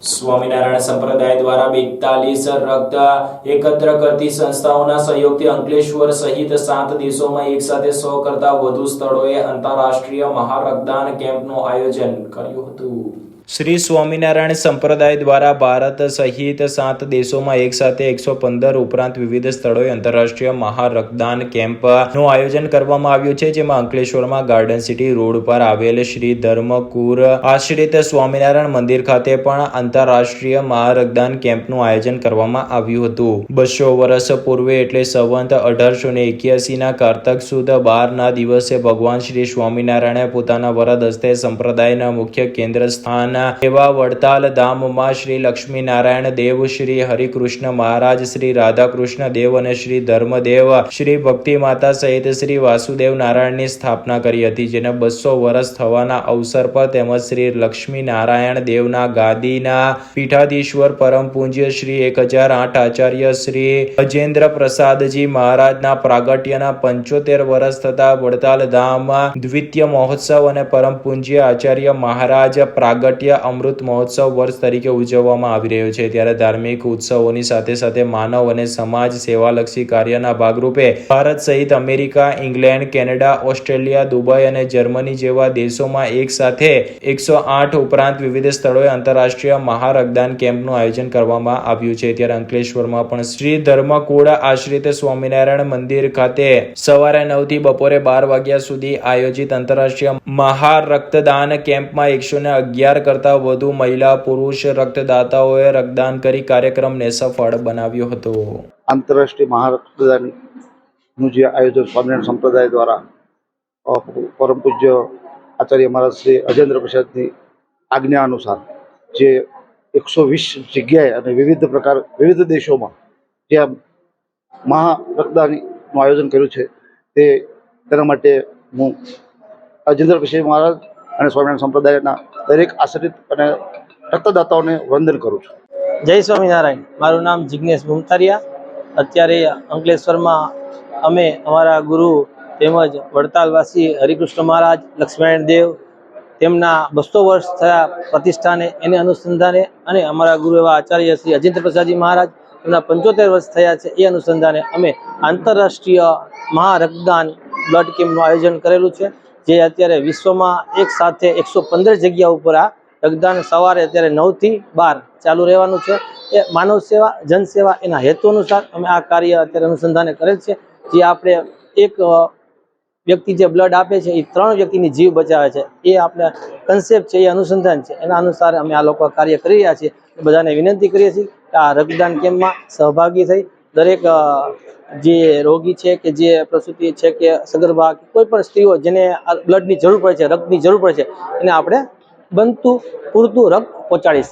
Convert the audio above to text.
સ્વામિનારાયણ સંપ્રદાય દ્વારા બેતાલીસ રક્ત એકત્ર કરતી સંસ્થાઓના સહયોગથી અંકલેશ્વર સહિત સાત દેશોમાં એક સાથે સો કરતા વધુ સ્થળોએ આંતરરાષ્ટ્રીય મહારક્તદાન કેમ્પનું આયોજન કર્યું હતું. શ્રી સ્વામિનારાયણ સંપ્રદાય દ્વારા ભારત સહિત સાત દેશોમાં એક સાથે એકસો પંદર ઉપરાંત વિવિધ સ્થળોએ આંતરરાષ્ટ્રીય મહારક્તદાન કેમ્પનું આયોજન કરવામાં આવ્યું છે, જેમાં અંકલેશ્વરમાં ગાર્ડન સિટી રોડ પર આવેલ શ્રી ધર્મકુર આશ્રિત સ્વામિનારાયણ મંદિર ખાતે પણ આંતરરાષ્ટ્રીય મહારક્તદાન કેમ્પનું આયોજન કરવામાં આવ્યું હતું. બસો વર્ષ પૂર્વે એટલે સંવંત અઢારસો ને એક્યાસીના કારતક સુદ બારના દિવસે ભગવાન શ્રી સ્વામિનારાયણે પોતાના વરદ હસ્તે સંપ્રદાયના મુખ્ય કેન્દ્ર સ્થાન એવા વડતાલ ધામમાં શ્રી લક્ષ્મીનારાયણ દેવ, શ્રી હરિકૃષ્ણ મહારાજ, શ્રી રાધાકૃષ્ણ દેવ અને શ્રી ધર્મદેવ, શ્રી ભક્તિ માતા સહિત શ્રી વાસુદેવ નારાયણની સ્થાપના કરી હતી, જેને બસો વર્ષ થવાના અવસર પર તેમજ શ્રી લક્ષ્મીનારાયણ દેવના ગાદીના પીઠાધીશ્વર પરમ પૂજ્ય શ્રી એક હજાર આઠ આચાર્ય શ્રી અજેન્દ્ર પ્રસાદજી મહારાજના પ્રાગટ્યના પંચોતેર વર્ષ થતા વડતાલ ધામ દ્વિતીય મહોત્સવ અને પરમ પૂજ્ય આચાર્ય મહારાજ પ્રાગટ્ય અમૃત મહોત્સવ વર્ષ તરીકે ઉજવવામાં આવી રહ્યો છે. ત્યારે ધાર્મિક ઉત્સવોની સાથે સાથે માનવ અને સમાજ સેવાલક્ષી કાર્યના ભાગરૂપે ભારત સહિત America, England, Canada, Australia, Dubai અને જર્મની જેવા દેશોમાં એક સાથે એકસો આઠ ઉપરાંત વિવિધ સ્થળોએ આંતરરાષ્ટ્રીય મહારગદાન કેમ્પનું આયોજન કરવામાં આવ્યું છે. ત્યારે અંકલેશ્વરમાં પણ શ્રી ધર્મકુળ આશ્રિત સ્વામિનારાયણ મંદિર ખાતે સવારે નવથી બપોરે બાર વાગ્યા સુધી આયોજિત આંતરરાષ્ટ્રીય મહારક્તદાન કેમ્પમાં એકસો ને અગિયાર કરતા વધુ મહિલા, પુરુષ રક્તદાતાઓએ રક્તદાન કરી કાર્યક્રમને સફળ બનાવ્યો હતો. આંતરરાષ્ટ્રીય મહારક્તદાનનું જે આયોજન સ્વામિનારાયણ સંપ્રદાય દ્વારા પરમ પૂજ્ય આચાર્ય મહારાજ શ્રી અજેન્દ્ર પ્રસાદની આજ્ઞા અનુસાર જે એકસો વીસ જગ્યાએ અને વિવિધ પ્રકાર, વિવિધ દેશોમાં જે મહા મહારક્તદાનનું આયોજન કર્યું છે, તે તેના માટે હું અજેન્દ્ર પ્રસાદ મહારાજ અને સ્વામિનારાયણ સંપ્રદાયના દરેક આશ્રિત અને રક્તદાતાઓને વંદન કરું છું. જય સ્વામિનારાયણ. મારું નામ જિજ્ઞેશ ભૂમતારિયા અત્યારે અંકલેશ્વરમાં અમે અમારા ગુરુ તેમજ વડતાલવાસી હરિકૃષ્ણ મહારાજ, લક્ષ્મીનારાયણ દેવ તેમના બસો વર્ષ થયા પ્રતિષ્ઠાને એને અનુસંધાને અને અમારા ગુરુ એવા આચાર્ય શ્રી અજિંત્ર પ્રસાદજી મહારાજ તેમના પંચોતેર વર્ષ થયા છે એ અનુસંધાને અમે આંતરરાષ્ટ્રીય મહારક્તદાન બ્લડ કેમ્પનું આયોજન કરેલું છે. જે અત્યારે વિશ્વમાં એક સાથે એકસો જગ્યા ઉપર આ રક્તદાન સવારે અત્યારે નવથી બાર ચાલુ રહેવાનું છે. એ માનવ સેવા, જન સેવા એના હેતુ અનુસાર અમે આ કાર્ય અત્યારે અનુસંધાને કરેલ છે. જે આપણે એક વ્યક્તિ જે બ્લડ આપે છે, એ ત્રણ વ્યક્તિની જીવ બચાવે છે. એ આપણે કન્સેપ્ટ છે, એ અનુસંધાન છે. એના અનુસાર અમે આ લોકો કાર્ય કરી રહ્યા છીએ. બધાને વિનંતી કરીએ છીએ કે આ રક્તદાન કેમ્પમાં સહભાગી થઈ દરેક જે રોગી છે કે જે પ્રસૂતિ છે કે સગર્ભા કોઈ પણ સ્ત્રીઓ જેને બ્લડની જરૂર પડે છે, રક્તની જરૂર પડે છે, એને આપણે બનતું, પૂરતું રક્ત પહોંચાડી